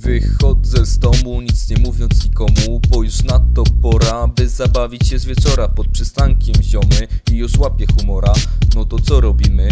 Wychodzę z domu, nic nie mówiąc nikomu Bo już na to pora, by zabawić się z wieczora Pod przystankiem ziomy i już łapię humora No to co robimy?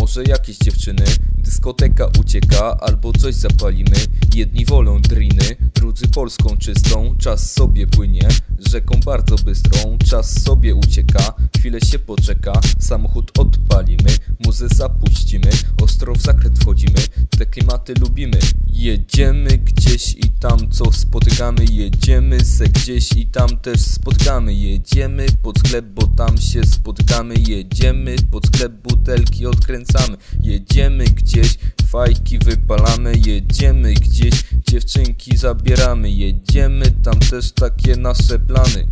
Może jakieś dziewczyny? Dyskoteka ucieka, albo coś zapalimy Jedni wolą driny, drudzy polską czystą. Czas sobie płynie, rzeką bardzo bystrą. Czas sobie ucieka, chwilę się poczeka. Samochód odpalimy, muzę zapuścimy. Ostro w zakręt wchodzimy, te klimaty lubimy. Jedziemy gdzieś i tam co spotykamy. Jedziemy se gdzieś i tam też spotkamy. Jedziemy pod sklep, bo tam się spotykamy Jedziemy pod sklep, butelki odkręcamy. Jedziemy gdzieś, fajki wypalamy. Jedziemy gdzieś, dziewczynki zabieramy Jedziemy tam też takie nasze plany.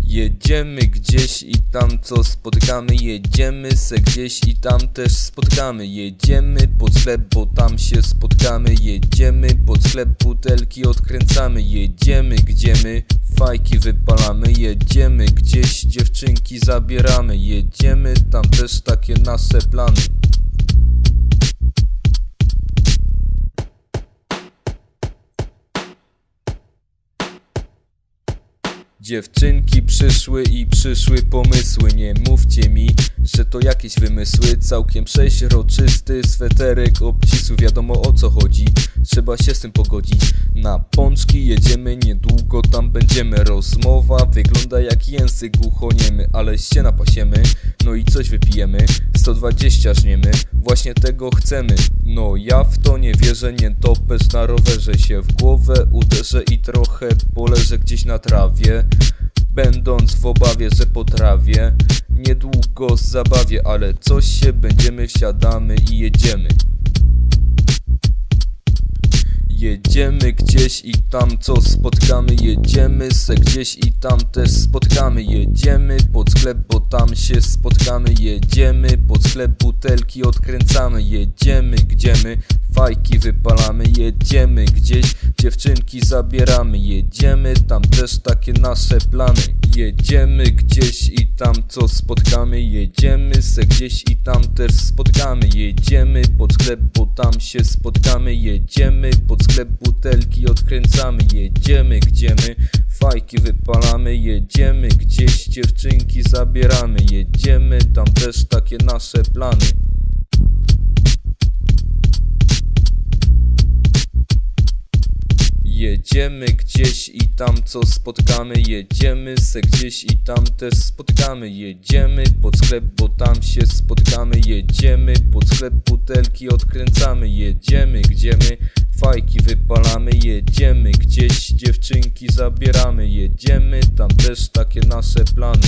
Jedziemy gdzieś i tam co spotykamy Jedziemy se gdzieś i tam też spotykamy Jedziemy pod sklep, bo tam się spotkamy. Jedziemy pod sklep, butelki odkręcamy. Jedziemy gdzie my fajki wypalamy. Jedziemy gdzieś, dziewczynki zabieramy. Jedziemy tam też takie nasze plany Dziewczynki przyszły i przyszły pomysły Nie mówcie mi, że to jakieś wymysły Całkiem przeźroczysty sweterek obcisły Wiadomo o co chodzi, trzeba się z tym pogodzić. Na pączki jedziemy niedługo, tam będziemy. Rozmowa wygląda jak język głuchoniemy Ale się napasiemy, no i coś wypijemy. 120 żniemy, właśnie tego chcemy. No ja w to nie wierzę, nie topesz na rowerze się w głowę Uderzę i trochę poleżę gdzieś na trawie Będąc w obawie, że potrafię Niedługo zabawię, ale coś się będziemy, wsiadamy i jedziemy. Jedziemy gdzieś i tam co spotkamy Jedziemy se gdzieś i tam też spotkamy. Jedziemy pod sklep, bo tam się spotkamy. Jedziemy pod sklep, butelki odkręcamy. Jedziemy gdzie my fajki wypalamy. Jedziemy gdzieś, dziewczynki zabieramy. Jedziemy tam też takie nasze plany Jedziemy gdzieś i tam co spotkamy. Jedziemy se gdzieś i tam też spotkamy. Jedziemy pod sklep, bo tam się spotkamy. Jedziemy pod sklep, butelki odkręcamy. Jedziemy gdzie my fajki wypalamy. Jedziemy gdzieś, dziewczynki zabieramy. Jedziemy tam też takie nasze plany Jedziemy gdzieś i tam co spotkamy. Jedziemy se gdzieś i tam też spotykamy Jedziemy pod sklep, bo tam się spotykamy Jedziemy pod sklep, butelki odkręcamy. Jedziemy gdzie my fajki wypalamy. Jedziemy gdzieś, dziewczynki zabieramy. Jedziemy tam też takie nasze plany